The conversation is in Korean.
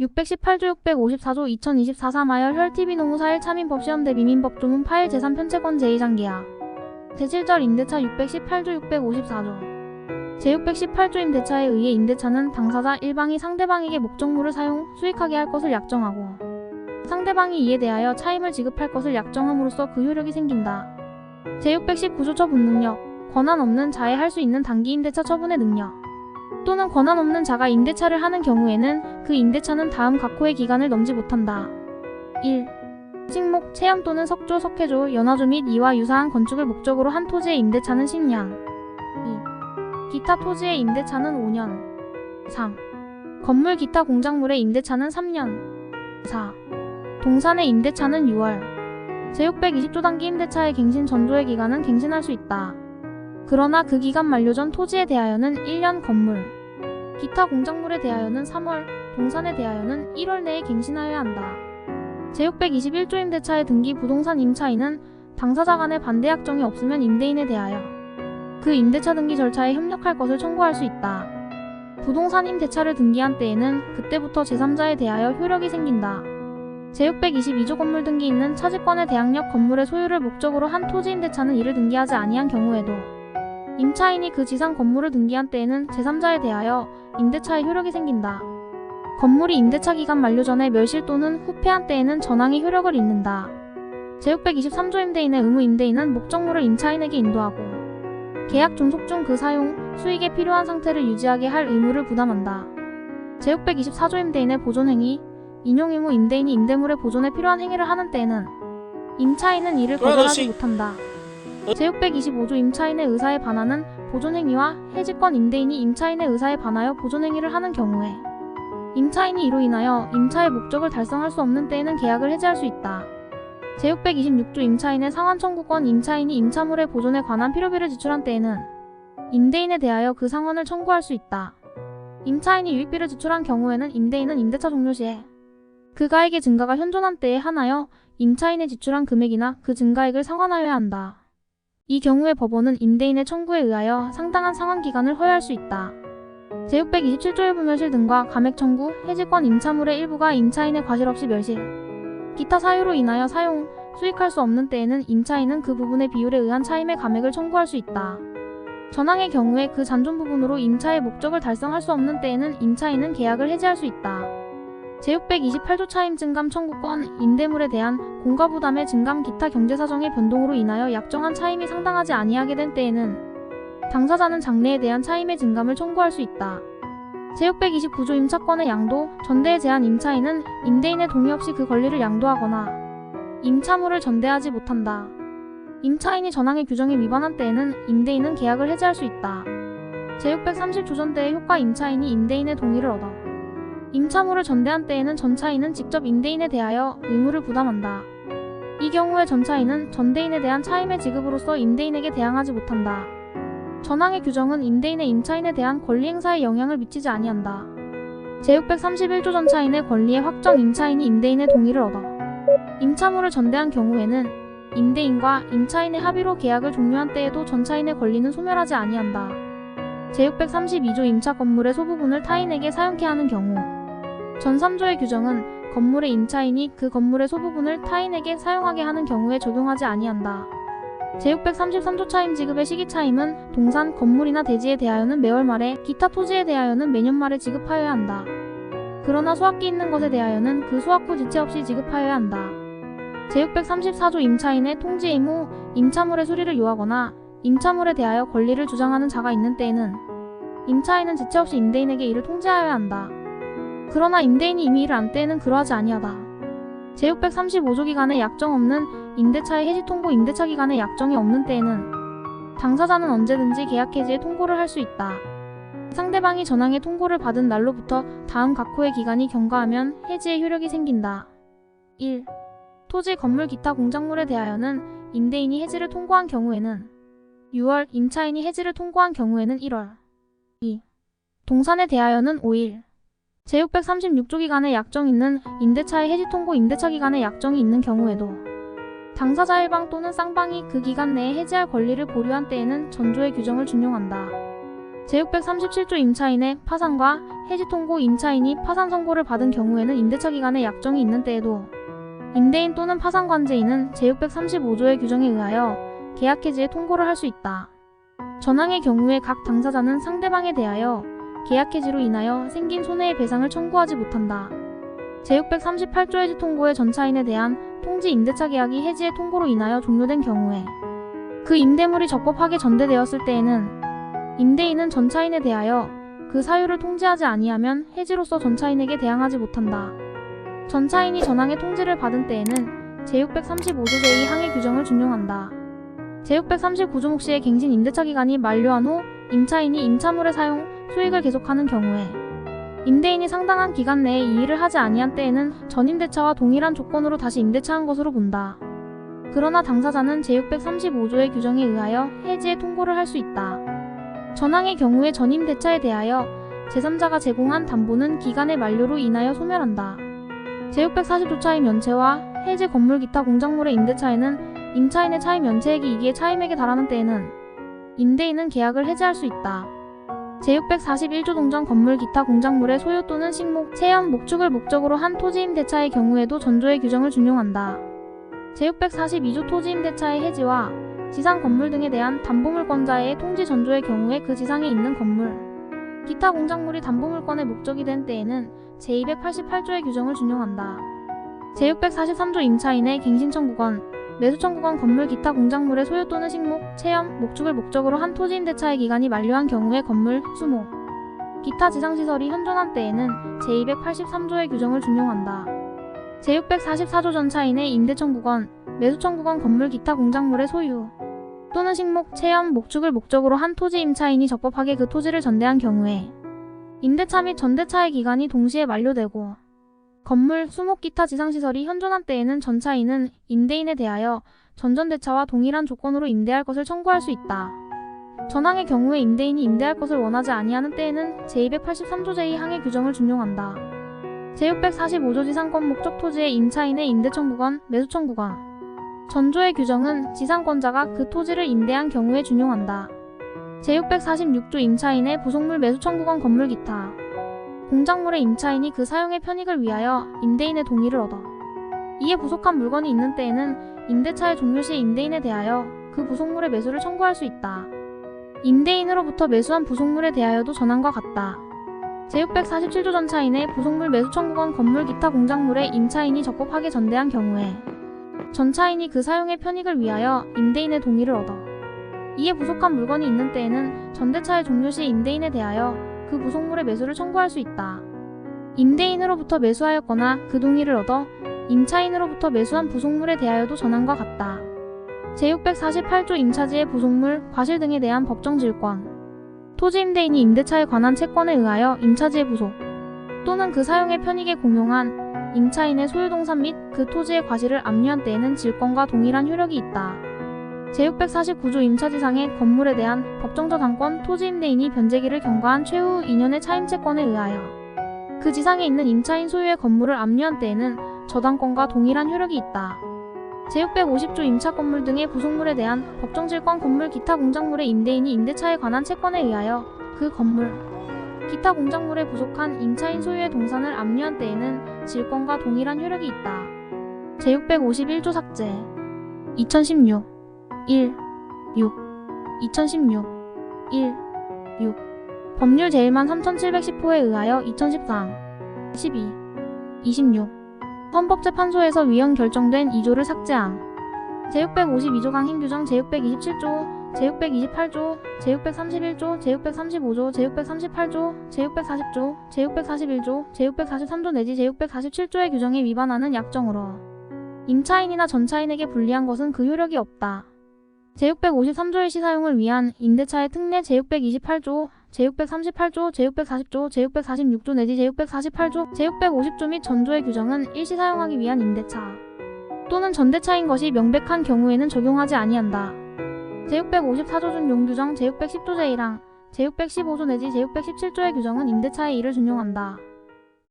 618조 654조 2024 3하여 혈TV 노무사 1차민법 시험대 미민법 조문 파일 재산 편채권 제2장기야. 제7절 임대차 618조 654조 제618조 임대차에 의해 임대차는 당사자 일방이 상대방에게 목적물을 사용, 수익하게 할 것을 약정하고 상대방이 이에 대하여 차임을 지급할 것을 약정함으로써 그 효력이 생긴다. 제619조 처분 능력 권한 없는 자에 할 수 있는 단기 임대차 처분의 능력 또는 권한 없는 자가 임대차를 하는 경우에는 그 임대차는 다음 각호의 기간을 넘지 못한다. 1. 식목, 체험 또는 석조, 석회조, 연화조 및 이와 유사한 건축을 목적으로 한 토지의 임대차는 10년. 2. 기타 토지의 임대차는 5년. 3. 건물 기타 공작물의 임대차는 3년. 4. 동산의 임대차는 6월. 제620조 단기 임대차의 갱신 전조의 기간은 갱신할 수 있다. 그러나 그 기간 만료 전 토지에 대하여는 1년 건물, 기타 공작물에 대하여는 3월, 동산에 대하여는 1월 내에 갱신하여야 한다. 제621조 임대차의 등기 부동산 임차인은 당사자 간의 반대 약정이 없으면 임대인에 대하여 그 임대차 등기 절차에 협력할 것을 청구할 수 있다. 부동산 임대차를 등기한 때에는 그때부터 제3자에 대하여 효력이 생긴다. 제622조 건물 등기 있는 차지권의 대항력 건물의 소유를 목적으로 한 토지 임대차는 이를 등기하지 아니한 경우에도 임차인이 그 지상 건물을 등기한 때에는 제3자에 대하여 임대차의 효력이 생긴다. 건물이 임대차 기간 만료 전에 멸실 또는 후패한 때에는 전항의 효력을 잇는다. 제623조 임대인의 의무 임대인은 목적물을 임차인에게 인도하고 계약 종속 중 그 사용, 수익에 필요한 상태를 유지하게 할 의무를 부담한다. 제624조 임대인의 보존행위, 인용 의무 임대인이 임대물의 보존에 필요한 행위를 하는 때에는 임차인은 이를 거절하지. 못한다. 제625조 임차인의 의사에 반하는 보존행위와 해지권 임대인이 임차인의 의사에 반하여 보존행위를 하는 경우에 임차인이 이로 인하여 임차의 목적을 달성할 수 없는 때에는 계약을 해지할 수 있다. 제626조 임차인의 상환 청구권 임차인이 임차물의 보존에 관한 필요비를 지출한 때에는 임대인에 대하여 그 상환을 청구할 수 있다. 임차인이 유익비를 지출한 경우에는 임대인은 임대차 종료 시에 그 가액의 증가가 현존한 때에 한하여 임차인의 지출한 금액이나 그 증가액을 상환하여야 한다. 이 경우에 법원은 임대인의 청구에 의하여 상당한 상환 기간을 허용할 수 있다. 제627조 일부 멸실 등과 감액 청구, 해지권 임차물의 일부가 임차인의 과실 없이 멸실, 기타 사유로 인하여 사용, 수익할 수 없는 때에는 임차인은 그 부분의 비율에 의한 차임의 감액을 청구할 수 있다. 전항의 경우에 그 잔존 부분으로 임차의 목적을 달성할 수 없는 때에는 임차인은 계약을 해지할 수 있다. 제628조 차임 증감 청구권, 임대물에 대한 공과 부담의 증감 기타 경제 사정의 변동으로 인하여 약정한 차임이 상당하지 아니하게 된 때에는 당사자는 장래에 대한 차임의 증감을 청구할 수 있다. 제629조 임차권의 양도, 전대에 제한 임차인은 임대인의 동의 없이 그 권리를 양도하거나 임차물을 전대하지 못한다. 임차인이 전항의 규정에 위반한 때에는 임대인은 계약을 해지할 수 있다. 제630조 전대의 효과 임차인이 임대인의 동의를 얻어 임차물을 전대한 때에는 전차인은 직접 임대인에 대하여 의무를 부담한다. 이 경우에 전차인은 전대인에 대한 차임의 지급으로서 임대인에게 대항하지 못한다. 전항의 규정은 임대인의 임차인에 대한 권리 행사에 영향을 미치지 아니한다. 제631조 전차인의 권리의 확정 임차인이 임대인의 동의를 얻어 임차물을 전대한 경우에는 임대인과 임차인의 합의로 계약을 종료한 때에도 전차인의 권리는 소멸하지 아니한다. 제632조 임차 건물의 소부분을 타인에게 사용케 하는 경우 전 3조의 규정은 건물의 임차인이 그 건물의 소부분을 타인에게 사용하게 하는 경우에 적용하지 아니한다. 제633조 차임 지급의 시기 차임은 동산, 건물이나 대지에 대하여는 매월 말에, 기타 토지에 대하여는 매년 말에 지급하여야 한다. 그러나 소학기 있는 것에 대하여는 그 소학 후 지체 없이 지급하여야 한다. 제634조 임차인의 통지 의무, 임차물의 수리를 요하거나 임차물에 대하여 권리를 주장하는 자가 있는 때에는 임차인은 지체 없이 임대인에게 이를 통지하여야 한다. 그러나 임대인이 이미 이를 안 때에는 그러하지 아니하다. 제635조 기간에 약정 없는 임대차의 해지 통고 임대차 기간에 약정이 없는 때에는 당사자는 언제든지 계약 해지에 통고를 할 수 있다. 상대방이 전항의 통고를 받은 날로부터 다음 각호의 기간이 경과하면 해지의 효력이 생긴다. 1. 토지, 건물, 기타 공작물에 대하여는 임대인이 해지를 통고한 경우에는 6월, 임차인이 해지를 통고한 경우에는 1월. 2. 동산에 대하여는 5일. 제636조 기간에 약정 있는 임대차의 해지 통고 임대차 기간에 약정이 있는 경우에도 당사자 일방 또는 쌍방이 그 기간 내에 해지할 권리를 보류한 때에는 전조의 규정을 준용한다. 제637조 임차인의 파산과 해지 통고 임차인이 파산 선고를 받은 경우에는 임대차 기간에 약정이 있는 때에도 임대인 또는 파산 관제인은 제635조의 규정에 의하여 계약 해지에 통고를 할 수 있다. 전항의 경우에 각 당사자는 상대방에 대하여 계약 해지로 인하여 생긴 손해의 배상을 청구하지 못한다. 제638조 해지 통고의 전차인에 대한 통지 임대차 계약이 해지의 통고로 인하여 종료된 경우에 그 임대물이 적법하게 전대되었을 때에는 임대인은 전차인에 대하여 그 사유를 통지하지 아니하면 해지로서 전차인에게 대항하지 못한다. 전차인이 전항의 통지를 받은 때에는 제635조 제2 항의 규정을 준용한다. 제639조 몫시의 갱신 임대차 기간이 만료한 후 임차인이 임차물의 사용, 수익을 계속하는 경우에 임대인이 상당한 기간 내에 이 일을 하지 아니한 때에는 전임대차와 동일한 조건으로 다시 임대차한 것으로 본다. 그러나 당사자는 제635조의 규정에 의하여 해지에 통고를 할 수 있다. 전항의 경우에 전임대차에 대하여 제3자가 제공한 담보는 기간의 만료로 인하여 소멸한다. 제640조 차임 면체와 해지 건물 기타 공작물의 임대차에는 임차인의 차임 면체액이 이기에 차임액에 달하는 때에는 임대인은 계약을 해지할 수 있다. 제641조 동전 건물 기타 공작물의 소유 또는 식목, 체험, 목축을 목적으로 한 토지임대차의 경우에도 전조의 규정을 준용한다. 제642조 토지임대차의 해지와 지상 건물 등에 대한 담보물권자의 통지 전조의 경우에 그 지상에 있는 건물, 기타 공작물이 담보물권의 목적이 된 때에는 제288조의 규정을 준용한다. 제643조 임차인의 갱신청구권, 매수청구권 건물 기타 공작물의 소유 또는 식목, 체험, 목축을 목적으로 한 토지 임대차의 기간이 만료한 경우에 건물, 수목, 기타 지상시설이 현존한 때에는 제283조의 규정을 준용한다. 제644조 전차인의 임대청구권, 매수청구권 건물 기타 공작물의 소유 또는 식목, 체험, 목축을 목적으로 한 토지 임차인이 적법하게 그 토지를 전대한 경우에 임대차 및 전대차의 기간이 동시에 만료되고 건물, 수목 기타 지상시설이 현존한 때에는 전차인은 임대인에 대하여 전전대차와 동일한 조건으로 임대할 것을 청구할 수 있다. 전항의 경우에 임대인이 임대할 것을 원하지 아니하는 때에는 제283조 제2 항의 규정을 준용한다. 제645조 지상권 목적 토지의 임차인의 임대청구권, 매수청구권 전조의 규정은 지상권자가 그 토지를 임대한 경우에 준용한다. 제646조 임차인의 부속물 매수 청구권 건물 기타 공작물의 임차인이 그 사용의 편익을 위하여 임대인의 동의를 얻어 이에 부속한 물건이 있는 때에는 임대차의 종료 시 임대인에 대하여 그 부속물의 매수를 청구할 수 있다. 임대인으로부터 매수한 부속물에 대하여도 전항과 같다. 제647조 전차인의 부속물 매수 청구권 건물 기타 공작물의 임차인이 적법하게 전대한 경우에 전차인이 그 사용의 편익을 위하여 임대인의 동의를 얻어 이에 부속한 물건이 있는 때에는 전대차의 종료 시 임대인에 대하여 그 부속물의 매수를 청구할 수 있다. 임대인으로부터 매수하였거나 그 동의를 얻어 임차인으로부터 매수한 부속물에 대하여도 전항과 같다. 제648조 임차지의 부속물, 과실 등에 대한 법정 질권 토지 임대인이 임대차에 관한 채권에 의하여 임차지의 부속 또는 그 사용의 편익에 공용한 임차인의 소유동산 및 그 토지의 과실을 압류한 때에는 질권과 동일한 효력이 있다. 제649조 임차지상의 건물에 대한 법정저 당권 토지 임대인이 변제기를 경과한 최후 2년의 차임채권에 의하여 그 지상에 있는 임차인 소유의 건물을 압류한 때에는 저당권과 동일한 효력이 있다. 제650조 임차 건물 등의 부속물에 대한 법정질권 건물 기타 공작물의 임대인이 임대차에 관한 채권에 의하여 그 건물, 기타 공작물에 부속한 임차인 소유의 동산을 압류한 때에는 질권과 동일한 효력이 있다. 제651조 삭제 2016 1, 6 2016 1, 6 법률 제1만 3710호에 의하여 2013 12 26 헌법재판소에서 위헌 결정된 2조를 삭제함. 제652조 강행규정 제627조 제628조, 제631조, 제635조, 제638조, 제640조, 제641조, 제643조 내지 제647조의 규정에 위반하는 약정으로 임차인이나 전차인에게 불리한 것은 그 효력이 없다. 제653조의 시사용을 위한 임대차의 특례 제628조, 제638조, 제640조, 제646조 내지 제648조, 제650조 및 전조의 규정은 일시 사용하기 위한 임대차 또는 전대차인 것이 명백한 경우에는 적용하지 아니한다. 제654조 준 용 규정 제610조 제1항, 제615조 내지 제617조의 규정은 임대차의 일을 준용한다.